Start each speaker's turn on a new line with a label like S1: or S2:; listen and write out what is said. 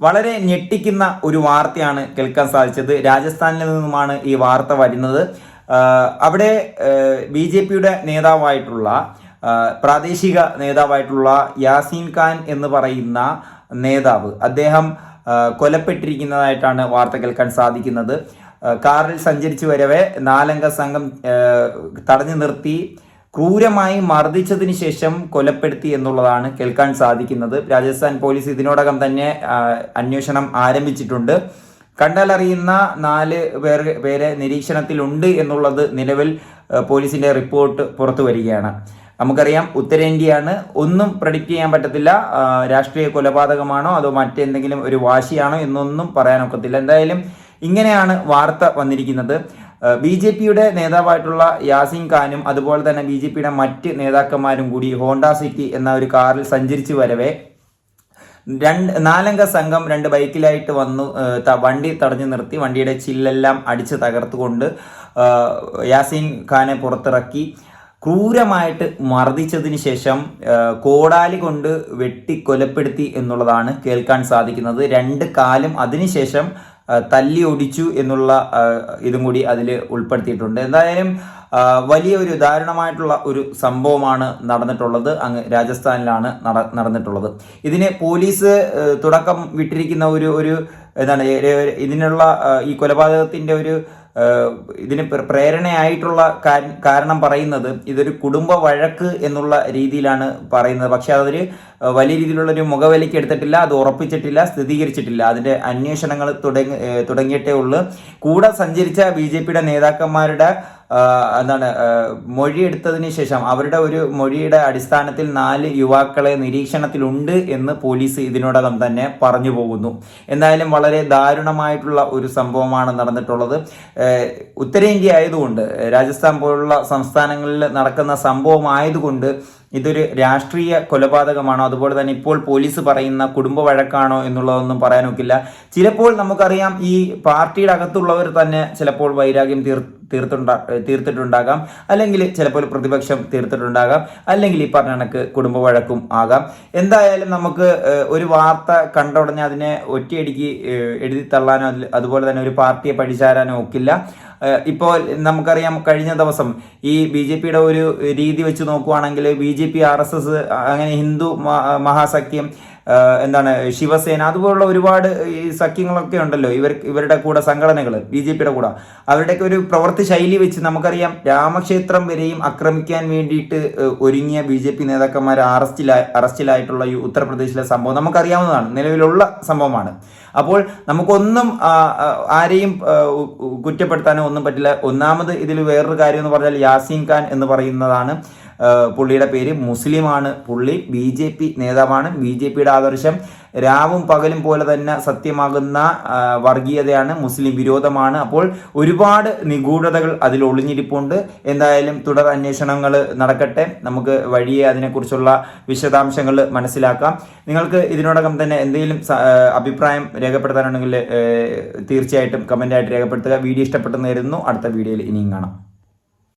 S1: വളരെ ഞെട്ടിക്കുന്ന ഒരു വാർത്തയാണ് കേൾക്കാൻ സാധിച്ചത്. രാജസ്ഥാനിൽ നിന്നുമാണ് ഈ വാർത്ത വരുന്നത്. അവിടെ ബി ജെ പിയുടെ നേതാവായിട്ടുള്ള പ്രാദേശിക നേതാവായിട്ടുള്ള യാസീൻ ഖാൻ എന്ന് പറയുന്ന നേതാവ് അദ്ദേഹം കൊലപ്പെട്ടിരിക്കുന്നതായിട്ടാണ് വാർത്ത കേൾക്കാൻ സാധിക്കുന്നത്. കാറിൽ സഞ്ചരിച്ചു വരവേ നാലംഗ സംഘം തടഞ്ഞു നിർത്തി. ക്രൂരമായി മർദ്ദിച്ചതിന് ശേഷം കൊലപ്പെടുത്തി എന്നുള്ളതാണ് കേൾക്കാൻ സാധിക്കുന്നത്. രാജസ്ഥാൻ പോലീസ് ഇതിനോടകം തന്നെ അന്വേഷണം ആരംഭിച്ചിട്ടുണ്ട്. കണ്ടാലറിയുന്ന നാല് പേർ പേരെ നിരീക്ഷണത്തിലുണ്ട് എന്നുള്ളത് നിലവിൽ പോലീസിന്റെ റിപ്പോർട്ട് പുറത്തു വരികയാണ്. നമുക്കറിയാം ഉത്തരേന്ത്യയാണ്. ഒന്നും പ്രഡിക്റ്റ് ചെയ്യാൻ പറ്റത്തില്ല. രാഷ്ട്രീയ കൊലപാതകമാണോ അതോ മറ്റെന്തെങ്കിലും ഒരു വാശിയാണോ എന്നൊന്നും പറയാനൊക്കത്തില്ല. എന്തായാലും ഇങ്ങനെയാണ് വാർത്ത വന്നിരിക്കുന്നത്. ബി ജെ പിയുടെ നേതാവായിട്ടുള്ള യാസിൻ ഖാനും അതുപോലെ തന്നെ ബി ജെ പിയുടെ മറ്റ് നേതാക്കന്മാരും കൂടി ഹോണ്ട സിറ്റി എന്ന ഒരു കാറിൽ സഞ്ചരിച്ചു വരവേ. രണ്ട് നാലംഗ സംഘം രണ്ട് ബൈക്കിലായിട്ട് വന്നു വണ്ടി തടഞ്ഞു നിർത്തി വണ്ടിയുടെ ചില്ലെല്ലാം അടിച്ച് തകർത്തുകൊണ്ട് യാസിൻ ഖാനെ പുറത്തിറക്കി. ക്രൂരമായിട്ട് മർദ്ദിച്ചതിന് ശേഷം കോടാലി കൊണ്ട് വെട്ടി കൊലപ്പെടുത്തി എന്നുള്ളതാണ് കേൾക്കാൻ സാധിക്കുന്നത്. രണ്ട് കാലും അതിനുശേഷം തല്ലി ഒടിച്ചു എന്നുള്ള ഇതും കൂടി അതിൽ ഉൾപ്പെടുത്തിയിട്ടുണ്ട്. എന്തായാലും വലിയ ഒരു ദാരുണമായിട്ടുള്ള ഒരു സംഭവമാണ് നടന്നിട്ടുള്ളത്. അങ്ങ് രാജസ്ഥാനിലാണ് നടന്നിട്ടുള്ളത്. ഇതിന് പോലീസ് തുടക്കം വിട്ടിരിക്കുന്ന ഒരു ഒരു എന്താണ് ഇതിനുള്ള ഈ കൊലപാതകത്തിന്റെ ഒരു ഇതിന് പ്ര- പ്രേരണയായിട്ടുള്ള കാര- കാരണം പറയുന്നത് ഇതൊരു കുടുംബ വഴക്ക് എന്നുള്ള രീതിയിലാണ് പറയുന്നത്. പക്ഷെ അതൊരു വലിയ രീതിയിലുള്ള ഒരു മുഖവിലയ്ക്ക് എടുത്തിട്ടില്ല അത് ഉറപ്പിച്ചിട്ടില്ല സ്ഥിരീകരിച്ചിട്ടില്ല അതിന്റെ അന്വേഷണങ്ങൾ തുടങ്ങി തുടങ്ങിയിട്ടേ ഉള്ളൂ. കൂടെ സഞ്ചരിച്ച ബി നേതാക്കന്മാരുടെ എന്താണ് മൊഴിയെടുത്തതിന് ശേഷം അവരുടെ ഒരു മൊഴിയുടെ അടിസ്ഥാനത്തിൽ നാല് യുവാക്കളെ നിരീക്ഷണത്തിലുണ്ട് എന്ന് പോലീസ് ഇതിനോടകം തന്നെ പറഞ്ഞു പോകുന്നു. എന്തായാലും വളരെ ദാരുണമായിട്ടുള്ള ഒരു സംഭവമാണ് നടന്നിട്ടുള്ളത്. ഉത്തരേന്ത്യ ആയതുകൊണ്ട് രാജസ്ഥാൻ പോലുള്ള സംസ്ഥാനങ്ങളിൽ നടക്കുന്ന സംഭവം ആയതുകൊണ്ട് ഇതൊരു രാഷ്ട്രീയ കൊലപാതകമാണോ? അതുപോലെ തന്നെ ഇപ്പോൾ പോലീസ് പറയുന്ന കുടുംബ വഴക്കാണോ എന്നുള്ളതൊന്നും പറയാനൊക്കില്ല. ചിലപ്പോൾ നമുക്കറിയാം ഈ പാർട്ടിയുടെ അകത്തുള്ളവർ തന്നെ ചിലപ്പോൾ വൈരാഗ്യം തീർ തീർത്തുണ്ടാ തീർത്തിട്ടുണ്ടാകാം. അല്ലെങ്കിൽ ചിലപ്പോൾ പ്രതിപക്ഷം തീർത്തിട്ടുണ്ടാകാം. അല്ലെങ്കിൽ ഈ പറഞ്ഞ കണക്ക് കുടുംബ വഴക്കും ആകാം. എന്തായാലും നമുക്ക് ഒരു വാർത്ത കണ്ട ഉടനെ അതിനെ ഒറ്റയടിക്ക് എഴുതി തള്ളാനോ അതുപോലെ തന്നെ ഒരു പാർട്ടിയെ പഴിചാരാനോ ഒക്കില്ല. ഇപ്പോൾ നമുക്കറിയാം കഴിഞ്ഞ ദിവസം ഈ ബി ജെ പിയുടെ ഒരു രീതി വെച്ച് നോക്കുവാണെങ്കിൽ B J P R S S അങ്ങനെ ഹിന്ദു മഹാസഖ്യം എന്താണ് ശിവസേന അതുപോലുള്ള ഒരുപാട് ഈ സഖ്യങ്ങളൊക്കെ ഉണ്ടല്ലോ. ഇവർ ഇവരുടെ കൂടെ സംഘടനകൾ ബി ജെ പിയുടെ കൂടെ. അവരുടെയൊക്കെ ഒരു പ്രവൃത്തി ശൈലി വെച്ച് നമുക്കറിയാം രാമക്ഷേത്രം വരെയും ആക്രമിക്കാൻ വേണ്ടിയിട്ട് ഒരുങ്ങിയ ബി ജെ പി നേതാക്കന്മാർ അറസ്റ്റിലായി അറസ്റ്റിലായിട്ടുള്ള ഈ ഉത്തർപ്രദേശിലെ സംഭവം നമുക്കറിയാവുന്നതാണ്. നിലവിലുള്ള സംഭവമാണ്. അപ്പോൾ നമുക്കൊന്നും ആരെയും കുറ്റപ്പെടുത്താനോ ഒന്നും പറ്റില്ല. ഒന്നാമത് ഇതിൽ വേറൊരു കാര്യം എന്ന് പറഞ്ഞാൽ യാസീൻ ഖാൻ എന്ന് പറയുന്നതാണ്. പുള്ളിയുടെ പേര് മുസ്ലിമാണ്. പുള്ളി ബി ജെ പി നേതാവാണ്. ബി ജെ പിയുടെ ആദർശം രാവും പകലും പോലെ തന്നെ സത്യമാകുന്ന വർഗീയതയാണ്. മുസ്ലിം വിരോധമാണ്. അപ്പോൾ ഒരുപാട് നിഗൂഢതകൾ അതിൽ ഒളിഞ്ഞിരിപ്പുണ്ട്. എന്തായാലും തുടർ അന്വേഷണങ്ങൾ നടക്കട്ടെ. നമുക്ക് വഴിയെ അതിനെക്കുറിച്ചുള്ള വിശദാംശങ്ങൾ മനസ്സിലാക്കാം. നിങ്ങൾക്ക് ഇതിനോടകം തന്നെ എന്തെങ്കിലും അഭിപ്രായം രേഖപ്പെടുത്താനുണ്ടെങ്കിൽ തീർച്ചയായിട്ടും കമന്റായിട്ട് രേഖപ്പെടുത്തുക. വീഡിയോ ഇഷ്ടപ്പെട്ടെന്ന് അടുത്ത വീഡിയോയിൽ ഇനിയും കാണാം.